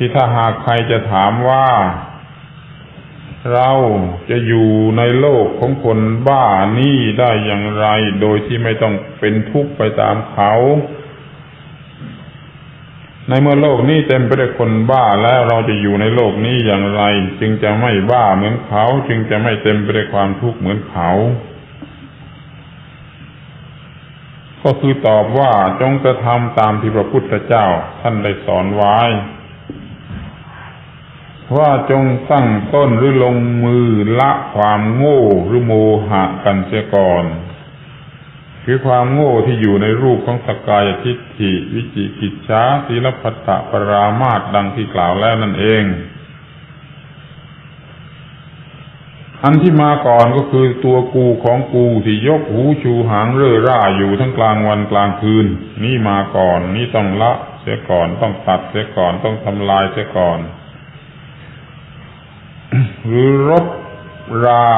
ที่ถ้าหากใครจะถามว่า เราจะอยู่ในโลกของคนบ้านี่ได้อย่างไร โดยที่ไม่ต้องเป็นทุกข์ไปตามเขา ในเมื่อโลกนี้เต็มไปด้วยคนบ้าแล้วเราจะอยู่ในโลกนี้อย่างไร จึงจะไม่บ้าเหมือนเขา จึงจะไม่เต็มไปด้วยความทุกข์เหมือนเขาก็คือตอบว่าจงกระทำตามที่พระพุทธเจ้าท่านได้สอนไว้ ว่าจงตั้งต้นหรือลงมือละความโง่หรือโมหะกันเสียก่อนคือความโง่ที่อยู่ในรูปของสกายทิฏฐิ วิจิกิจฉาศีลพัตตปรามาตดังที่กล่าวแล้วนั่นเอง อันที่มาก่อนก็คือตัวกูของกูที่ยกหูชูหางเร่อร่าอยู่ทั้งกลางวันกลางคืน นี่มาก่อน นี่ต้องละเสียก่อนต้องตัดเสียก่อนต้องทำลายเสียก่อน หรือรบรา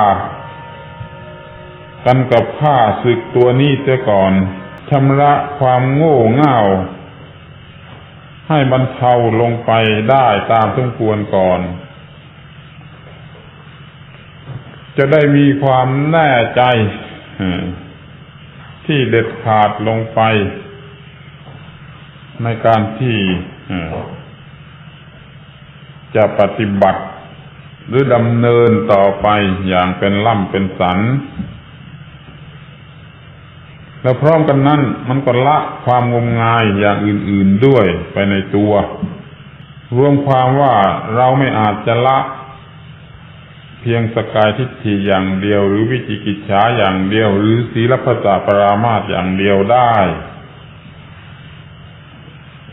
กันกับข้าศึกตัวนี้เสียก่อนชำระความโง่เง่า ให้บรรเทาลงไปได้ตามสมควรก่อน จะได้มีความแน่ใจที่เด็ดขาดลงไป ในการที่จะปฏิบัติ หรือดำเนินต่อไปอย่างเป็นล่ำเป็นสัน แล้วพร้อมกันนั้นมันก็ละความงมงายอย่างอื่น ๆด้วยไปในตัว รวมความว่าเราไม่อาจจะละ เพียงสกายทิฏฐิอย่างเดียว หรือวิจิกิจฉาอย่างเดียว หรือศีลพัตปรามาสอย่างเดียวได้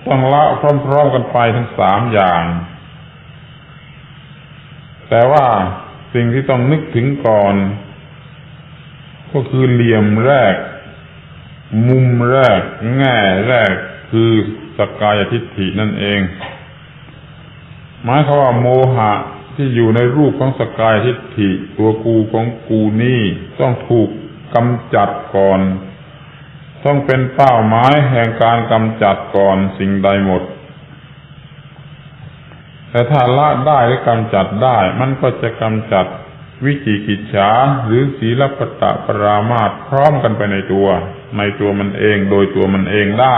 ต้องละพร้อมๆกันไปทั้งสามอย่าง แต่ว่าสิ่งที่ต้องนึกถึงก่อน ก็คือเหลี่ยมแรก มุมแรก แง่แรกคือสกายทิฏฐินั่นเองหมายความว่าโมหะที่อยู่ในรูปของสกายทิฏฐิ ตัวกูของกูนี่ต้องถูกกำจัดก่อน ต้องเป็นเป้าหมายแห่งการกำจัดก่อนสิ่งใดหมด แต่ถ้าละได้หรือกำจัดได้ มันก็จะกำจัดวิจิกิจฉาหรือศีลปตะปรามาตพร้อมกันไปในตัว ในตัวมันเองโดยตัวมันเองได้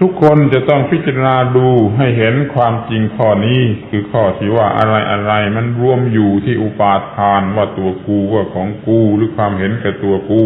ทุกคนจะต้องพิจารณาดูให้เห็นความจริงข้อนี้คือข้อที่ว่าอะไรอะไรมันรวมอยู่ที่อุปาทานว่าตัวกูว่าของกูหรือความเห็นแก่ตัวกู